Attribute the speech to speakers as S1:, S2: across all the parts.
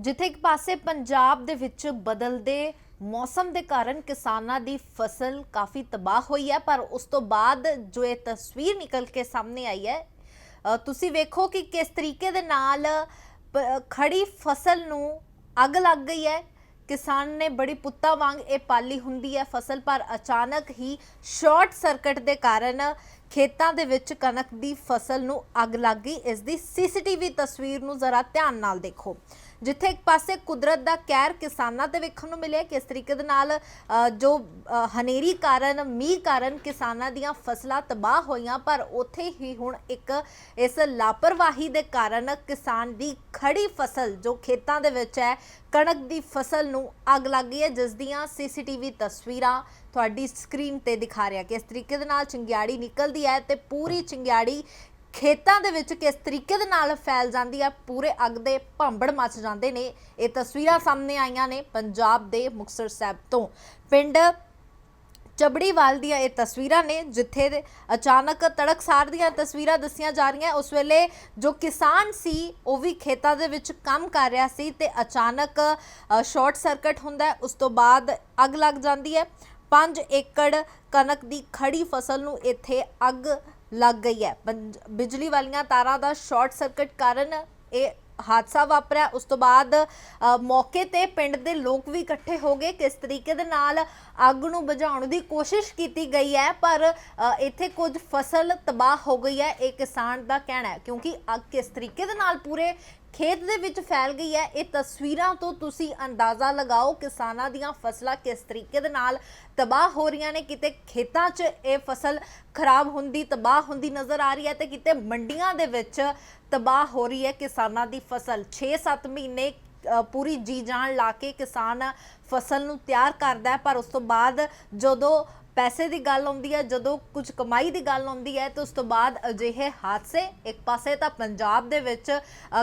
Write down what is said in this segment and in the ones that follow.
S1: ਜਿੱਥੇ ਇੱਕ ਪਾਸੇ ਪੰਜਾਬ ਦੇ ਵਿੱਚ ਬਦਲਦੇ ਮੌਸਮ ਦੇ ਕਾਰਨ ਕਿਸਾਨਾਂ ਦੀ ਫਸਲ ਕਾਫੀ ਤਬਾਹ ਹੋਈ ਹੈ, ਪਰ ਉਸ ਤੋਂ ਬਾਅਦ ਜੋ ਇਹ ਤਸਵੀਰ ਨਿਕਲ ਕੇ ਸਾਹਮਣੇ ਆਈ ਹੈ ਤੁਸੀਂ ਵੇਖੋ ਕਿ ਕਿਸ ਤਰੀਕੇ ਦੇ ਨਾਲ, ਪ- ਖੜੀ ਫਸਲ ਨੂੰ ਅੱਗ ਲੱਗ ਗਈ ਹੈ। ਕਿਸਾਨ ਨੇ ਬੜੀ ਪੁੱਤਾਂ ਵਾਂਗ ਇਹ ਪਾਲੀ ਹੁੰਦੀ ਹੈ ਫਸਲ, ਪਰ ਅਚਾਨਕ ਹੀ ਸ਼ਾਰਟ ਸਰਕਟ ਦੇ ਕਾਰਨ ਖੇਤਾਂ ਦੇ ਵਿੱਚ ਕਣਕ ਦੀ ਫਸਲ ਨੂੰ ਅੱਗ ਲੱਗ ਗਈ। ਇਸ ਦੀ ਸੀਸੀਟੀਵੀ ਤਸਵੀਰ ਨੂੰ ਜ਼ਰਾ ਧਿਆਨ ਨਾਲ ਦੇਖੋ। ਜਿੱਥੇ ਇੱਕ ਪਾਸੇ ਕੁਦਰਤ ਦਾ ਕਹਿਰ ਕਿਸਾਨਾਂ ਤੇ ਵੇਖਣ ਨੂੰ ਮਿਲਿਆ ਕਿਸ ਤਰੀਕੇ ਦੇ ਨਾਲ ਜੋ ਹਨੇਰੀ ਕਾਰਨ, ਮੀਂਹ ਕਾਰਨ ਕਿਸਾਨਾਂ ਦੀਆਂ ਫਸਲਾਂ ਤਬਾਹ ਹੋਈਆਂ, ਪਰ ਉੱਥੇ ਹੀ ਹੁਣ ਇੱਕ ਇਸ ਲਾਪਰਵਾਹੀ ਦੇ ਕਾਰਨ ਕਿਸਾਨ ਦੀ ਖੜੀ ਫਸਲ, ਜੋ ਖੇਤਾਂ ਦੇ ਵਿੱਚ ਹੈ, ਕਣਕ ਦੀ ਫਸਲ ਨੂੰ ਅੱਗ ਲੱਗ ਗਈ ਹੈ, ਜਿਸ ਦੀਆਂ ਸੀਸੀਟੀਵੀ ਤਸਵੀਰਾਂ ਤੁਹਾਡੀ ਸਕਰੀਨ ਤੇ ਦਿਖਾ ਰਿਹਾ ਕਿਸ ਤਰੀਕੇ ਦੇ ਨਾਲ ਚਿੰਗਿਆੜੀ ਨਿਕਲਦੀ ਹੈ ਤੇ ਪੂਰੀ ਚਿੰਗਿਆੜੀ ਖੇਤਾਂ ਦੇ ਵਿੱਚ ਕਿਸ ਤਰੀਕੇ ਦੇ ਨਾਲ ਫੈਲ ਜਾਂਦੀ ਹੈ ਪੂਰੇ ਅੱਗ ਦੇ ਭਾਂਬੜ ਮੱਚ ਜਾਂਦੇ ਨੇ। ਇਹ ਤਸਵੀਰਾਂ ਸਾਹਮਣੇ ਆਈਆਂ ਨੇ ਪੰਜਾਬ ਦੇ ਮੁਕਤਸਰ ਸਾਹਿਬ ਤੋਂ। ਪਿੰਡ ਚਬੜੀਵਾਲ ਦੀਆਂ ਇਹ ਤਸਵੀਰਾਂ ਨੇ, ਜਿੱਥੇ ਅਚਾਨਕ ਤੜਕਸਾਰ ਦੀਆਂ ਤਸਵੀਰਾਂ ਦੱਸੀਆਂ ਜਾ ਰਹੀਆਂ। ਉਸ ਵੇਲੇ ਜੋ ਕਿਸਾਨ ਸੀ, ਉਹ ਵੀ ਖੇਤਾਂ ਦੇ ਵਿੱਚ ਕੰਮ ਕਰ ਰਿਹਾ ਸੀ ਤੇ ਅਚਾਨਕ ਸ਼ਾਰਟ ਸਰਕਟ ਹੁੰਦਾ ਉਸ ਤੋਂ ਬਾਅਦ ਅੱਗ ਲੱਗ ਜਾਂਦੀ ਹੈ। 5 ਏਕੜ ਕਣਕ ਦੀ ਖੜੀ ਫਸਲ ਨੂੰ ਇੱਥੇ ਅੱਗ ਲੱਗ ਗਈ ਹੈ। ਪੰਜ- ਬਿਜਲੀ ਵਾਲੀਆਂ ਤਾਰਾਂ ਦਾ ਸ਼ਾਰਟ ਸਰਕਟ ਕਾਰਨ ਇਹ ਹਾਦਸਾ ਵਾਪਰਿਆ। ਉਸ ਤੋਂ ਬਾਅਦ ਮੌਕੇ ਤੇ ਪਿੰਡ ਦੇ ਲੋਕ ਵੀ ਇਕੱਠੇ ਹੋ ਗਏ। ਕਿਸ ਤਰੀਕੇ ਦੇ ਨਾਲ ਅੱਗ ਨੂੰ ਬੁਝਾਉਣ ਦੀ ਕੋਸ਼ਿਸ਼ ਕੀਤੀ ਗਈ ਹੈ, ਪਰ ਇੱਥੇ ਕੁਝ ਫਸਲ ਤਬਾਹ ਹੋ ਗਈ ਹੈ। ਇਹ ਕਿਸਾਨ ਦਾ ਕਹਿਣਾ ਹੈ, ਕਿਉਂਕਿ ਅੱਗ ਕਿਸ ਤਰੀਕੇ ਦੇ ਨਾਲ ਪੂਰੇ ਖੇਤ ਦੇ ਵਿੱਚ ਫੈਲ ਗਈ ਹੈ। ਇਹ ਤਸਵੀਰਾਂ ਤੋਂ ਤੁਸੀਂ ਅੰਦਾਜ਼ਾ ਲਗਾਓ ਕਿਸਾਨਾਂ ਦੀਆਂ ਫਸਲਾਂ ਕਿਸ ਤਰੀਕੇ ਦੇ ਨਾਲ ਤਬਾਹ ਹੋ ਰਹੀਆਂ ਨੇ? ਕਿਤੇ ਖੇਤਾਂ 'ਚ ਇਹ ਫਸਲ ਖਰਾਬ ਹੁੰਦੀ ਤਬਾਹ ਹੁੰਦੀ ਨਜ਼ਰ ਆ ਰਹੀ ਹੈ ਤੇ ਕਿਤੇ ਮੰਡੀਆਂ ਦੇ ਵਿੱਚ ਤਬਾਹ ਹੋ ਰਹੀ ਹੈ ਕਿਸਾਨਾਂ ਦੀ ਫਸਲ। 6-7 ਮਹੀਨੇ ਪੂਰੀ ਜੀ ਜਾਨ ਲਾ ਕੇ ਕਿਸਾਨ ਫਸਲ ਨੂੰ ਤਿਆਰ ਕਰਦਾ ਪਰ ਉਸ ਤੋਂ ਬਾਅਦ ਜਦੋਂ ਪੈਸੇ ਦੀ ਗੱਲ ਆਉਂਦੀ ਹੈ, ਜਦੋਂ ਕੁਝ ਕਮਾਈ ਦੀ ਗੱਲ ਆਉਂਦੀ ਹੈ, ਤਾਂ ਉਸ ਤੋਂ ਬਾਅਦ ਅਜਿਹੇ ਹਾਦਸੇ, ਇੱਕ ਪਾਸੇ ਤਾਂ ਪੰਜਾਬ ਦੇ ਵਿੱਚ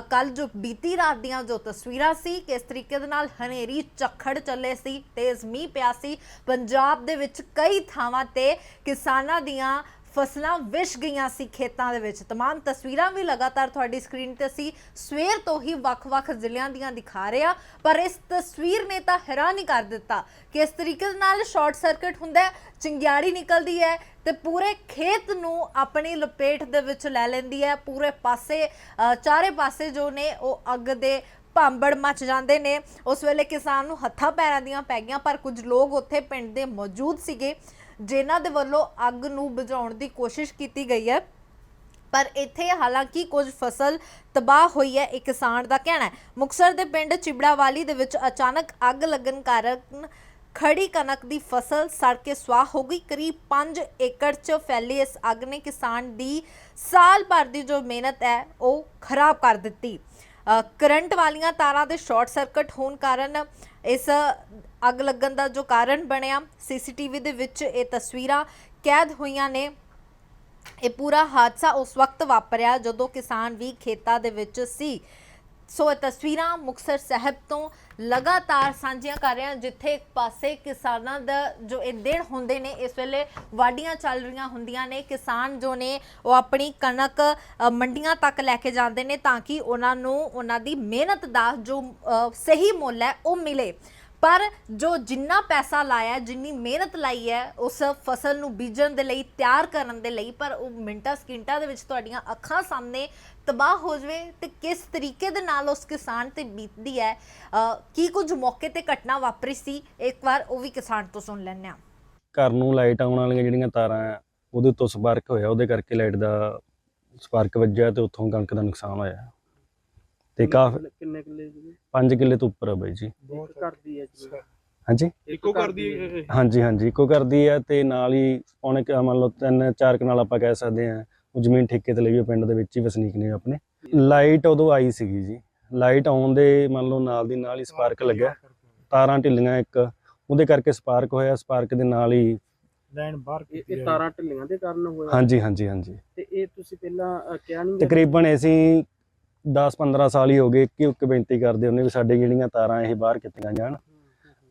S1: ਕੱਲ ਜੋ ਬੀਤੀ ਰਾਤ ਦੀਆਂ ਜੋ ਤਸਵੀਰਾਂ ਸੀ ਕਿਸ ਤਰੀਕੇ ਦੇ ਨਾਲ ਹਨੇਰੀ ਝੱਖੜ ਚੱਲੇ ਸੀ, ਤੇਜ਼ ਮੀਂਹ ਪਿਆ ਸੀ, ਪੰਜਾਬ ਦੇ ਵਿੱਚ ਕਈ ਥਾਵਾਂ ਤੇ ਕਿਸਾਨਾਂ ਦੀਆਂ ਫਸਲਾਂ ਵਿਛ ਗਈਆਂ ਸੀ ਖੇਤਾਂ ਦੇ ਵਿੱਚ तमाम ਤਸਵੀਰਾਂ ਵੀ ਲਗਾਤਾਰ ਤੁਹਾਡੀ ਸਕਰੀਨ ਤੇ ਸੀ ਸਵੇਰ ਤੋਂ ਹੀ ਵੱਖ-ਵੱਖ ਜ਼ਿਲ੍ਹਿਆਂ ਦੀਆਂ ਦਿਖਾ ਰਿਹਾ ਪਰ ਇਸ ਤਸਵੀਰ ਨੇ ਤਾਂ ਹੈਰਾਨ ਹੀ ਕਰ ਦਿੱਤਾ ਕਿ ਇਸ ਤਰੀਕੇ ਦੇ ਨਾਲ ਸ਼ਾਰਟ ਸਰਕਟ ਹੁੰਦਾ ਹੈ ਚਿੰਗਿਆੜੀ ਨਿਕਲਦੀ ਹੈ ਤੇ ਪੂਰੇ ਖੇਤ ਨੂੰ ਆਪਣੀ ਲਪੇਟ ਦੇ ਵਿੱਚ ਲੈ ਲੈਂਦੀ ਹੈ ਪੂਰੇ ਪਾਸੇ ਅ, ਚਾਰੇ ਪਾਸੇ ਜੋ ਨੇ ਉਹ ਅੱਗ ਦੇ ਭਾਂਬੜ ਮਚ ਜਾਂਦੇ ਨੇ। ਉਸ ਵੇਲੇ ਕਿਸਾਨ ਨੂੰ ਹੱਥਾਂ ਪੈਰਾਂ ਦੀਆਂ ਪੈ ਗਈਆਂ, ਪਰ ਕੁਝ ਲੋਕ ਉੱਥੇ ਪਿੰਡ ਦੇ ਮੌਜੂਦ ਸੀਗੇ, ਜਿਨ੍ਹਾਂ ਦੇ ਵੱਲੋਂ ਅੱਗ ਨੂੰ ਬੁਝਾਉਣ ਦੀ ਕੋਸ਼ਿਸ਼ ਕੀਤੀ ਗਈ ਹੈ। ਪਰ ਇੱਥੇ ਹਾਲਾਂਕਿ ਕੁਝ ਫਸਲ ਤਬਾਹ ਹੋਈ ਹੈ ਇੱਕ ਕਿਸਾਨ ਦਾ ਕਹਿਣਾ ਹੈ। ਮੁਕਸਰ ਦੇ ਪਿੰਡ ਚਿਬੜਾਵਾਲੀ ਦੇ ਵਿੱਚ ਅਚਾਨਕ ਅੱਗ ਲੱਗਣ ਕਾਰਨ ਖੜੀ ਕਣਕ ਦੀ ਫਸਲ ਸੜ ਕੇ ਸੁਆਹ ਹੋ ਗਈ। ਕਰੀਬ 5 ਏਕੜ 'ਚ ਫੈਲੀ ਇਸ ਅੱਗ ਨੇ ਕਿਸਾਨ ਦੀ ਸਾਲ ਭਰ ਦੀ ਜੋ ਮਿਹਨਤ ਹੈ, ਉਹ ਖਰਾਬ ਕਰ ਦਿੱਤੀ। ਕਰੰਟ ਵਾਲੀਆਂ ਤਾਰਾਂ ਦੇ ਸ਼ਾਰਟ ਸਰਕਟ ਹੋਣ ਕਾਰਨ ਇਸ ਅੱਗ ਲੱਗਣ ਦਾ ਜੋ ਕਾਰਨ ਬਣਿਆ ਸੀਸੀਟੀਵੀ ਦੇ ਵਿੱਚ ਇਹ ਤਸਵੀਰਾਂ ਕੈਦ ਹੋਈਆਂ ਨੇ। ਇਹ ਪੂਰਾ ਹਾਦਸਾ ਉਸ ਵਕਤ ਵਾਪਰਿਆ ਜਦੋਂ ਕਿਸਾਨ ਵੀ ਖੇਤਾਂ ਦੇ ਵਿੱਚ ਸੀ। ਸੋ ਇਹ ਤਸਵੀਰਾਂ ਮੁਕਤਸਰ ਸਾਹਿਬ ਤੋਂ ਲਗਾਤਾਰ ਸਾਂਝੀਆਂ ਕਰ ਰਹੇ ਹਾਂ ਜਿੱਥੇ ਇੱਕ ਪਾਸੇ ਕਿਸਾਨਾਂ ਦਾ ਜੋ ਇਹ ਦਿਨ ਹੁੰਦੇ ਨੇ, ਇਸ ਵੇਲੇ ਵਾਢੀਆਂ ਚੱਲ ਰਹੀਆਂ ਹੁੰਦੀਆਂ ਨੇ। ਕਿਸਾਨ ਜੋ ਨੇ, ਉਹ ਆਪਣੀ ਕਣਕ ਮੰਡੀਆਂ ਤੱਕ ਲੈ ਕੇ ਜਾਂਦੇ ਨੇ ਤਾਂ ਕਿ ਉਹਨਾਂ ਨੂੰ ਉਹਨਾਂ ਦੀ ਮਿਹਨਤ ਦਾ ਜੋ ਸਹੀ ਮੁੱਲ ਹੈ, ਉਹ ਮਿਲੇ। ਪਰ ਜੋ ਜਿੰਨਾ ਪੈਸਾ ਲਾਇਆ, ਜਿੰਨੀ ਮਿਹਨਤ ਲਾਈ ਹੈ, ਉਸ ਫਸਲ ਨੂੰ ਬੀਜਣ ਦੇ ਲਈ, ਤਿਆਰ ਕਰਨ ਦੇ ਲਈ, ਪਰ ਉਹ ਮਿੰਟਾਂ ਸਕਿੰਟਾਂ ਦੇ ਵਿੱਚ ਤੁਹਾਡੀਆਂ ਅੱਖਾਂ ਸਾਹਮਣੇ ਤਬਾਹ ਹੋ ਜਵੇ ਤੇ ਕਿਸ ਤਰੀਕੇ ਦੇ ਨਾਲ ਉਸ ਕਿਸਾਨ ਤੇ ਬੀਤਦੀ ਹੈ ਕੀ ਕੁਝ ਮੌਕੇ ਤੇ ਘਟਨਾ ਵਾਪਰੀ ਸੀ, ਇੱਕ ਵਾਰ ਉਹ ਵੀ ਕਿਸਾਨ ਤੋਂ ਸੁਣ ਲੈਂਦੇ ਹਾਂ।
S2: ਘਰ ਨੂੰ ਲਾਈਟ ਆਉਣ ਵਾਲੀਆਂ ਜਿਹੜੀਆਂ ਤਾਰਾਂ ਆ ਉਹਦੇ ਤੋਂ ਸਪਾਰਕ ਹੋਇਆ, ਉਹਦੇ ਕਰਕੇ ਲਾਈਟ ਦਾ ਸਪਾਰਕ ਵੱਜਿਆ ਤੇ ਉੱਥੋਂ ਕਣਕ ਦਾ ਨੁਕਸਾਨ ਹੋਇਆ। ਤੇ ਕਾਫੀ
S3: ਕਿੰਨੇ ਕਿੱਲੇ ਜੀ?
S2: 5 ਕਿੱਲੇ ਤੋਂ ਉੱਪਰ ਆ ਬਾਈ ਜੀ।
S3: ਬਹੁਤ ਕਰਦੀ ਹੈ ਜੀ।
S2: ਹਾਂਜੀ?
S4: ਇੱਕੋ ਕਰਦੀ ਹੈ
S2: ਹਾਂਜੀ ਹਾਂਜੀ। ਇੱਕੋ ਕਰਦੀ ਆ ਤੇ ਨਾਲ ਹੀ ਪੌਣੇ ਕੁ ਮੰਨ ਲਓ ਤਿੰਨ ਚਾਰ ਕਨਾਲ ਆਪਾਂ ਕਹਿ ਸਕਦੇ ਆ ਉਹ ਜ਼ਮੀਨ ਠੇਕੇ ਤੇ ਲਈ ਹੋਈ ਪਿੰਡ ਦੇ ਵਿੱਚ ਹੀ ਵਸਨੀਕ ਨੇ ਆਪਣੇ। ਲਾਈਟ ਉਦੋਂ ਆਈ ਸੀਗੀ ਜੀ। ਲਾਈਟ ਆਉਣ ਦੇ ਮੰਨ ਲਓ ਨਾਲ ਦੀ ਨਾਲ ਹੀ ਸਪਾਰਕ ਲੱਗਿਆ। ਤਾਰਾਂ ਢਿੱਲੀਆਂ ਇੱਕ। ਉਹਦੇ ਕਰਕੇ ਸਪਾਰਕ ਹੋਇਆ ਸਪਾਰਕ ਦੇ ਨਾਲ ਹੀ
S4: ਲਾਈਨ ਬਾਹਰ
S3: ਇਹ ਇਹ ਤਾਰਾਂ ਢਿੱਲੀਆਂ ਦੇ ਕਾਰਨ ਹੋਇਆ।
S2: ਹਾਂਜੀ ਹਾਂਜੀ ਹਾਂਜੀ।
S3: ਤੇ ਇਹ ਤੁਸੀਂ ਪਹਿਲਾਂ ਕਿਹਾ ਨਹੀਂ
S2: ਤਕਰੀਬਨ ਅਸੀਂ 10-15 ਸਾਲ ਹੀ ਹੋ ਗਏ ਕਿ ਇੱਕ ਬੇਨਤੀ ਕਰਦੇ ਹੁੰਦੇ ਵੀ ਸਾਡੇ ਜਿਹੜੀਆਂ ਤਾਰਾਂ ਇਹ ਬਾਹਰ ਕੀਤੀਆਂ ਜਾਣ।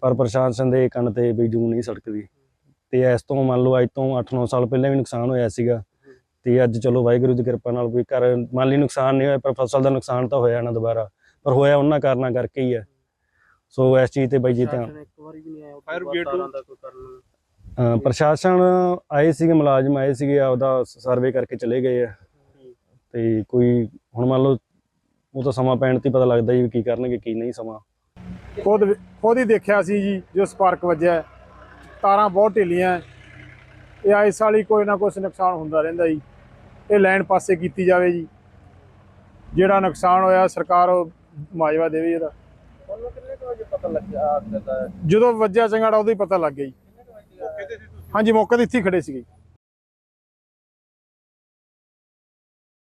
S2: ਪਰ ਪ੍ਰਸ਼ਾਸਨ ਦੇ ਕੰਨ ਤੇ ਵੀ ਜੂ ਨਹੀਂ ਸੜਕਦੀ। ਤੇ ਇਸ ਤੋਂ ਮੰਨ ਲਓ ਅੱਜ ਤੋਂ 8-9 ਸਾਲ ਪਹਿਲਾਂ ਵੀ ਨੁਕਸਾਨ ਹੋਇਆ ਸੀਗਾ। ਤੇ ਅੱਜ ਚਲੋ ਵਾਹਿਗੁਰੂ ਦੀ ਕਿਰਪਾ ਨਾਲ ਕੋਈ ਘਰ ਮਾਲੀ ਨੁਕਸਾਨ ਨਹੀਂ ਹੋਇਆ ਪਰ ਫਸਲ ਦਾ ਨੁਕਸਾਨ ਤਾਂ ਹੋਇਆ ਨਾ ਦੁਬਾਰਾ। ਪਰ ਹੋਇਆ ਉਹਨਾਂ ਕਾਰਨਾਂ ਕਰਕੇ ਹੀ ਹੈ ਸੋ ਇਸ ਚੀਜ਼ ਤੇ ਬਾਈ ਜੀ ਅ, ਪ੍ਰਸ਼ਾਸਨ ਆਏ ਸੀਗੇ ਮੁਲਾਜ਼ਮ ਆਏ ਸੀਗੇ ਆਪਦਾ ਸਰਵੇ ਕਰਕੇ ਚਲੇ ਗਏ ਆ। ਤੇ ਕੋਈ ਹੁਣ ਮੰਨ ਲਓ ਉਹ ਤਾਂ ਸਮਾਂ ਪੈਣ ਤੇ ਹੀ ਪਤਾ ਲੱਗਦਾ ਜੀ ਵੀ ਕੀ ਕਰਨਗੇ ਕੀ ਨਹੀਂ ਸਮਾਂ।
S5: ਖੁਦ ਖੁਦ ਹੀ ਦੇਖਿਆ ਸੀ ਜੀ ਜੋ ਸਪਾਰਕ ਵੱਜਿਆ। ਤਾਰਾਂ ਬਹੁਤ ਢਿੱਲੀਆਂ। ਇਹ ਸਾਲ ਹੀ ਕੋਈ ਨਾ ਕੁਛ ਨੁਕਸਾਨ ਹੁੰਦਾ ਰਹਿੰਦਾ ਜੀ। ਇਹ ਲਾਈਨ ਪਾਸੇ ਕੀਤੀ ਜਾਵੇ ਜੀ। ਜਿਹੜਾ ਨੁਕਸਾਨ ਹੋਇਆ ਸਰਕਾਰ ਉਹ ਮੁਆਵਜ਼ਾ ਦੇਵੇ ਇਹਦਾ।
S3: ਤੁਹਾਨੂੰ ਕਿੰਨੇ ਕੁ ਵਜੇ ਪਤਾ ਲੱਗਿਆ ਅੱਗ ਦਾ?
S5: ਜਦੋਂ ਵੱਜਿਆ ਚੰਗਾੜਾ ਉਦੋਂ ਹੀ ਪਤਾ ਲੱਗ ਗਿਆ ਜੀ। ਹਾਂਜੀ ਮੌਕੇ ਤੇ ਇੱਥੇ ਹੀ ਖੜੇ ਸੀਗੇ